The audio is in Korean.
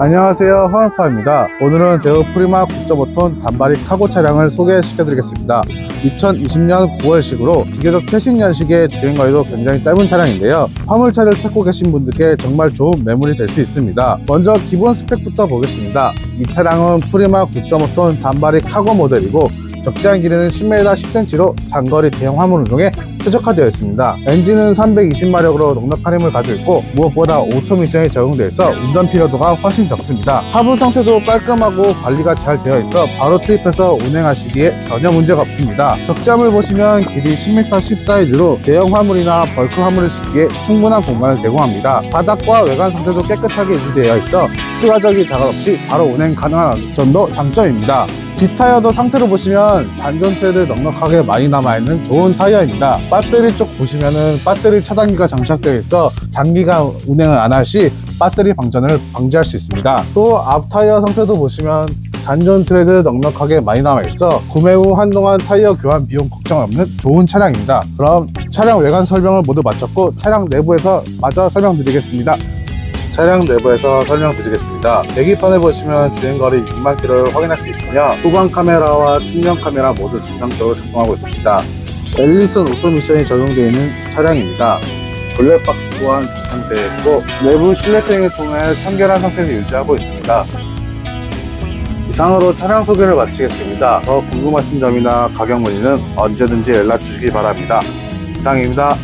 안녕하세요. 화원파입니다. 오늘은 대우 프리마 9.5톤 단발이 카고 차량을 소개시켜 드리겠습니다. 2020년 9월식으로 비교적 최신 연식의 주행거리도 굉장히 짧은 차량인데요. 화물차를 찾고 계신 분들께 정말 좋은 매물이 될 수 있습니다. 먼저 기본 스펙부터 보겠습니다. 이 차량은 프리마 9.5톤 단발이 카고 모델이고 적재한 길이는 10m 10cm로 장거리 대형 화물 운송에 최적화되어 있습니다. 엔진은 320마력으로 넉넉한 힘을 가지고 있고 무엇보다 오토 미션이 적용되어 있어 운전 피로도가 훨씬 적습니다. 하부 상태도 깔끔하고 관리가 잘 되어 있어 바로 투입해서 운행하시기에 전혀 문제가 없습니다. 적재함을 보시면 길이 10m 10 사이즈로 대형 화물이나 벌크 화물을 싣기에 충분한 공간을 제공합니다. 바닥과 외관 상태도 깨끗하게 유지되어 있어 추가적인 작업 없이 바로 운행 가능한 점도 장점입니다. 뒷타이어도 상태로 보시면 트레드 넉넉하게 많이 남아있는 좋은 타이어입니다. 배터리 쪽 보시면은 배터리 차단기가 장착되어 있어 장기간 운행을 안 할 시 배터리 방전을 방지할 수 있습니다. 또 앞 타이어 상태도 보시면 단전 트레드 넉넉하게 많이 남아있어 구매 후 한동안 타이어 교환 비용 걱정 없는 좋은 차량입니다. 그럼 차량 외관 설명을 모두 마쳤고 차량 내부에서 마저 설명드리겠습니다. 차량 내부에서 설명드리겠습니다. 계기판에 보시면 주행거리 6만 킬로를 확인할 수 있으며 후방 카메라와 측면 카메라 모두 정상적으로 작동하고 있습니다. 엘리슨 오토 미션이 적용되어 있는 차량입니다. 블랙박스 또한 정상되어 있고 내부 실내팅을 통해 청결한 상태를 유지하고 있습니다. 이상으로 차량 소개를 마치겠습니다. 더 궁금하신 점이나 가격 문의는 언제든지 연락 주시기 바랍니다. 이상입니다.